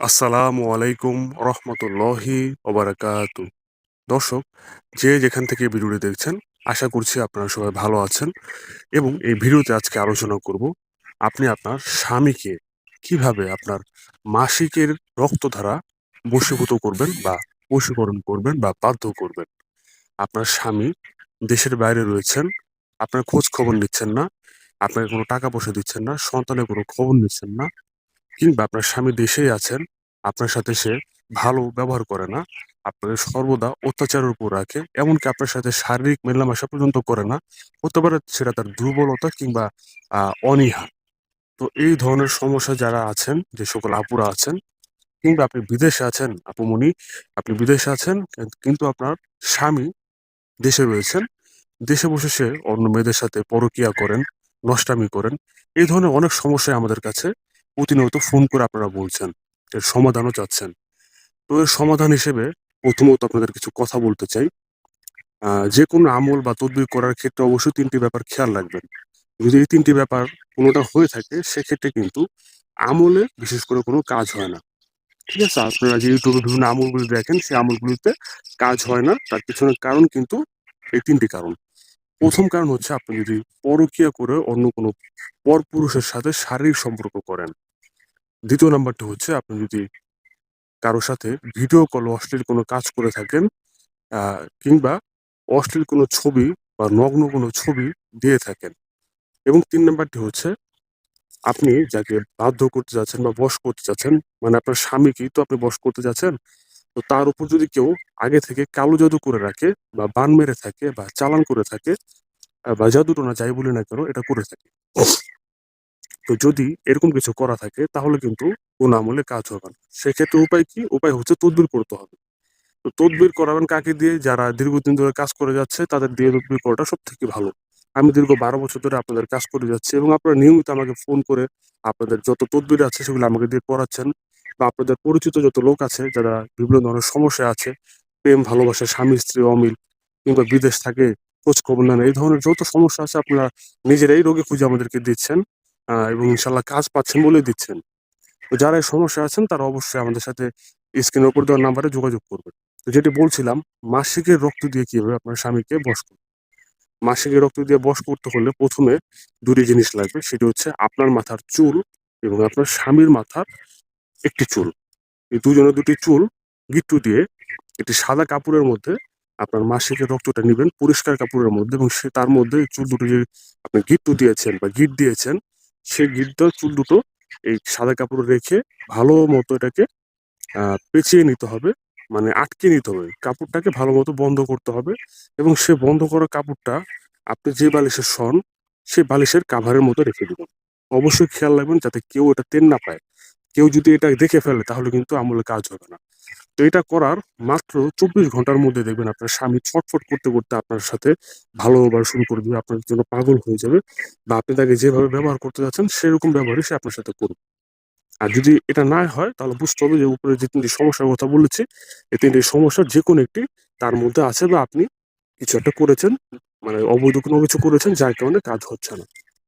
আসসালামু আলাইকুম রহমতুল্লাহি ওবারাকাতু দর্শক, যে যেখান থেকে ভিডিওটি দেখছেন, আশা করছি আপনারা সবাই ভালো আছেন এবং এই ভিডিওতে আজকে আলোচনা করব আপনি আপনার স্বামীকে কীভাবে আপনার মাসিকের রক্তধারা বশীভূত করবেন বা বশীকরণ করবেন বা বাধ্য করবেন। আপনার স্বামী দেশের বাইরে রয়েছেন, আপনার খোঁজ খবর নিচ্ছেন না, আপনাকে কোনো টাকা পয়সা দিচ্ছেন না, সন্তানের কোনো খবর নিচ্ছেন না কিংবা আপনার স্বামী দেশেই আছেন, আপনার সাথে সে ভালো ব্যবহার করে না, আপনাকে সর্বদা অত্যাচারের উপর রাখে, এমনকি আপনার সাথে শারীরিক মেলামেশা পর্যন্ত করে না। হতে পারে সেটা তার দুর্বলতা কিংবা অনীহা। তো এই ধরনের সমস্যা যারা আছেন, যে সকল আপুরা আছেন কিংবা আপনি বিদেশে আছেন আপুমনি, আপনি বিদেশে আছেন কিন্তু আপনার স্বামী দেশে রয়েছেন। দেশে বসে সে অন্য মেয়েদের সাথে পরকীয়া করেন, নষ্টামি করেন। এই ধরনের অনেক সমস্যাই আমাদের কাছে প্রতিনিয়ত ফোন করে আপনারা বলছেন। এর সমাধানও চাচ্ছেন। তো এর সমাধান হিসেবে প্রথমত আপনাদের কিছু কথা বলতে চাই। যে কোনো আমল বা তদবির করার ক্ষেত্রে অবশ্যই তিনটি ব্যাপার খেয়াল রাখবেন। যদি এই তিনটি ব্যাপার কোনোটা হয়ে থাকে, সেক্ষেত্রে কিন্তু আমলে বিশেষ করে কোনো কাজ হয় না। ঠিক আছে? আপনারা যে এ বিভিন্ন আমলগুলি দেখেন, সেই আমলগুলিতে কাজ হয় না। তার পেছনের কারণ কিন্তু এই তিনটি কারণ। ১ম কারণ হচ্ছে আপনি যদি পরকীয়া করে অন্য কোনো পরপুরুষের সাথে শারীরিক সম্পর্ক করেন। দ্বিতীয় নাম্বারটি হচ্ছে আপনি যদি কারও সাথে ভিডিও কলে অশ্লীল কোনো কাজ করে থাকেন কিংবা অশ্লীল কোনো ছবি বা নগ্ন কোনো ছবি দিয়ে থাকেন। এবং তিন নাম্বারটি হচ্ছে আপনি যাকে বাধ্য করতে যাচ্ছেন বা বশ করতে চাচ্ছেন, মানে আপনার স্বামীকেই তো আপনি বশ করতে যাচ্ছেন। তো তার উপর যদি কেউ আগে থেকে কালো জাদু করে রাখে বা বান মেরে থাকে বা চালান করে থাকে বা জাদু-টোনা যাই বলি না কেন, এটা করে থাকে। তো যদি এরকম কিছু করা থাকে, তাহলে কিন্তু কোন আমলে কাজ হবে না। সেক্ষেত্রে উপায় কি? উপায় হচ্ছে তদবির করতে হবে। তো তদবির করাবেন কাকে দিয়ে? যারা দীর্ঘদিন ধরে কাজ করে যাচ্ছে, তাদের দিয়ে তদবির করাটা সবথেকে ভালো। আমি দীর্ঘ ১২ বছর ধরে আপনাদের কাজ করে যাচ্ছি এবং আপনারা নিয়মিত আমাকে ফোন করে আপনাদের যত তদবির আছে, সেগুলো আমাকে দিয়ে করাচ্ছেন বা আপনাদের পরিচিত যত লোক আছে যারা বিভিন্ন ধরনের সমস্যায় আছে, প্রেম ভালোবাসা, স্বামী-স্ত্রী অমিল কিংবা বিদেশ থাকে খোঁজ খবর নেন। এই ধরনের যত সমস্যা আছে আপনারা নিজেরাই রোগী খুঁজে আমাদেরকে দিচ্ছেন এবং ইনশাআল্লাহ কাজ পাচ্ছেন বলেই দিচ্ছেন। তো যারা এই সমস্যা আছেন তারা অবশ্যই আমাদের সাথে স্ক্রিনের উপর দেওয়ার নাম্বারে যোগাযোগ করবেন। তো যেটি বলছিলাম মাসিকের রক্ত দিয়ে কীভাবে আপনার স্বামীকে বশ করবেন। মাসিকের রক্ত দিয়ে বশ করতে হলে প্রথমে দুটি জিনিস লাগবে। সেটি হচ্ছে আপনার মাথার চুল এবং আপনার স্বামীর মাথার একটি চুল। এই দুজনের ২ টি চুল গিট্টু দিয়ে একটি সাদা কাপড়ের মধ্যে আপনার মাসিকের রক্তটা নিবেন পরিষ্কার কাপড়ের মধ্যে এবং সে তার মধ্যে চুল দুটো যে আপনি গিট্টু দিয়েছেন বা গিঁট দিয়েছেন, সেই গিঁটটা চুল দুটো এই সাদা কাপড়ে রেখে ভালো মতো এটাকে পেঁচিয়ে নিতে হবে। মানে আটকে নিতে হবে। কাপড়টাকে ভালো মতো বন্ধ করতে হবে এবং সে বন্ধ করা কাপড়টা আপনি যে বালিশের শোন, সে বালিশের কাভারের মধ্যে রেখে দেবেন অবশ্যই খেয়াল রাখবেন যাতে কেউ এটা তেল না পায়। কেউ যদি এটা দেখে ফেলে তাহলে কিন্তু আমলে কাজ হবে না। তো এটা করার মাত্র ২৪ ঘণ্টার মধ্যে দেখবেন আপনার স্বামী ছটফট করতে, করতে আপনার সাথে ভালো ব্যবহার শুরু করে দিবে। আপনার জন্য পাগল হয়ে যাবে বা আপনি তাকে যেভাবে ব্যবহার করতে যাচ্ছেন সেরকম ব্যবহারই সে আপনার সাথে করবে। আর যদি এটা না হয় তাহলে বুঝতে হবে যে উপরে যে তিনটি সমস্যার কথা বলেছি, এই ৩ টি সমস্যার যেকোনো একটি তার মধ্যে আছে বা আপনি কিছু একটা করেছেন, মানে অবৈধ কোনো কিছু করেছেন যার কারণে কাজ হচ্ছে না।